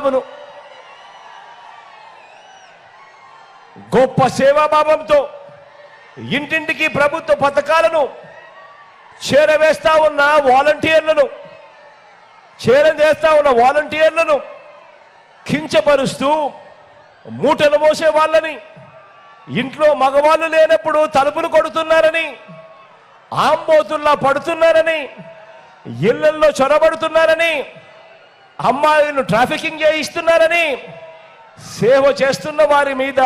చంద్రబాబును గొప్ప సేవాభావంతో ఇంటింటికి ప్రభుత్వ పథకాలను చేరవేస్తా ఉన్న వాలంటీర్లను చేరవేస్తా ఉన్న వాలంటీర్లను కించపరుస్తూ మూటలు మోసే వాళ్ళని ఇంట్లో మగవాళ్ళు లేనప్పుడు తలుపులు కొడుతున్నారని ఆంబోతుల్లా పడుతున్నారని ఇళ్ళల్లో చొరబడుతున్నారని అమ్మాయిలను ట్రాఫికింగ్ చేయిస్తున్నారని సేవ చేస్తున్న వారి మీద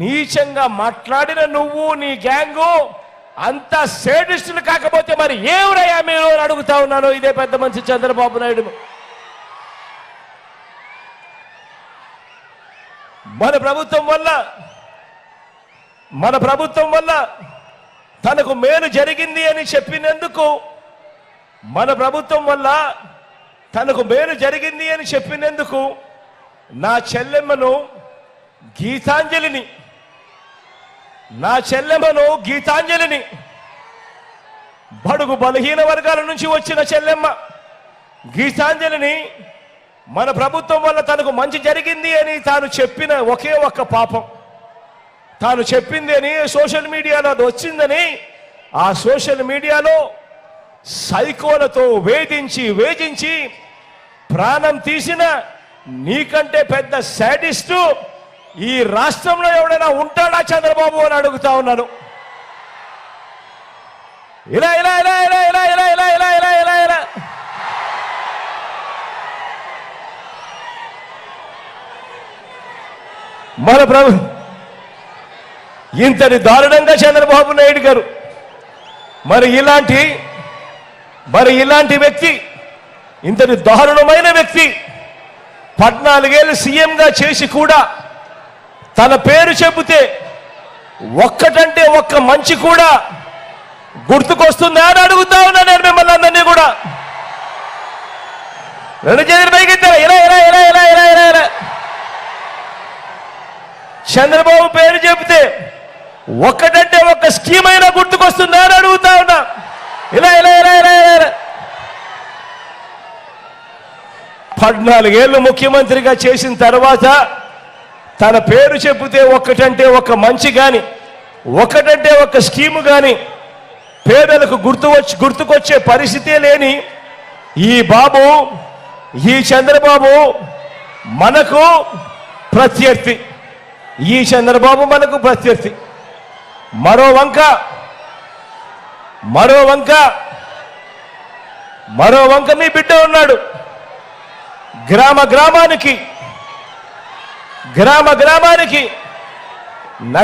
నీచంగా మాట్లాడిన నువ్వు నీ గ్యాంగు అంత సేడిస్టులు కాకపోతే మరి ఏవరయ్యా మీరు అడుగుతా ఉన్నాను. ఇదే పెద్ద మనిషి చంద్రబాబు నాయుడు. మన ప్రభుత్వం వల్ల మన ప్రభుత్వం వల్ల తనకు మేలు జరిగింది అని చెప్పినందుకు మన ప్రభుత్వం వల్ల తనకు మేలు జరిగింది అని చెప్పినందుకు నా చెల్లెమ్మను గీతాంజలిని నా చెల్లెమ్మను గీతాంజలిని బడుగు బలహీన వర్గాల నుంచి వచ్చిన చెల్లెమ్మ గీతాంజలిని మన ప్రభుత్వం వల్ల తనకు మంచి జరిగింది అని తాను చెప్పిన ఒకే ఒక్క పాపం. తాను చెప్పింది అని సోషల్ మీడియాలో అది వచ్చిందని ఆ సోషల్ మీడియాలో సైకోలతో వేధించి వేధించి ప్రాణం తీసిన నీకంటే పెద్ద శాడిస్టు ఈ రాష్ట్రంలో ఎవడైనా ఉంటాడా చంద్రబాబు అని అడుగుతా ఉన్నాను ఇలా ఇలా ఇలా ఇలా ఇలా ఇలా ఇలా ఇలా ఇలా ఇలా ఇలా మన ప్రభు ఇంతటి దారుణంగా చంద్రబాబు నాయుడు గారు మరి ఇలాంటి మరి ఇలాంటి వ్యక్తి ఇంతటి దారుణమైన వ్యక్తి పద్నాలుగేళ్ళు సీఎంగా చేసి కూడా తన పేరు చెబితే ఒక్కటంటే ఒక్క మంచి కూడా గుర్తుకొస్తుందా అని అడుగుతా ఉన్నా నేను మిమ్మల్ని అందరినీ కూడా. రెండు చేతులు పైకెత్తారా ఇలా ఇలా ఇలా ఇలా ఇలా ఇలా ఇలా. చంద్రబాబు పేరు చెబితే ఒక్కటంటే ఒక్క స్కీమ్ అయినా గుర్తుకొస్తుందా అని అడుగుతా ఉన్నా ఇలా ఇలా ఇలా ఇలా ఇలా ఇలా పద్నాలుగేళ్ళు ముఖ్యమంత్రిగా చేసిన తర్వాత తన పేరు చెబితే ఒక్కటంటే ఒక మంచి కానీ ఒకటంటే ఒక స్కీము కానీ పేదలకు గుర్తు వచ్చి గుర్తుకొచ్చే పరిస్థితే లేని ఈ బాబు ఈ చంద్రబాబు మనకు ప్రత్యర్థి. ఈ చంద్రబాబు మనకు ప్రత్యర్థి. మరో వంక మరో వంక మరో వంక మీ బిడ్డ ఉన్నాడు. గ్రామ గ్రామానికి గ్రామ గ్రామానికి నగ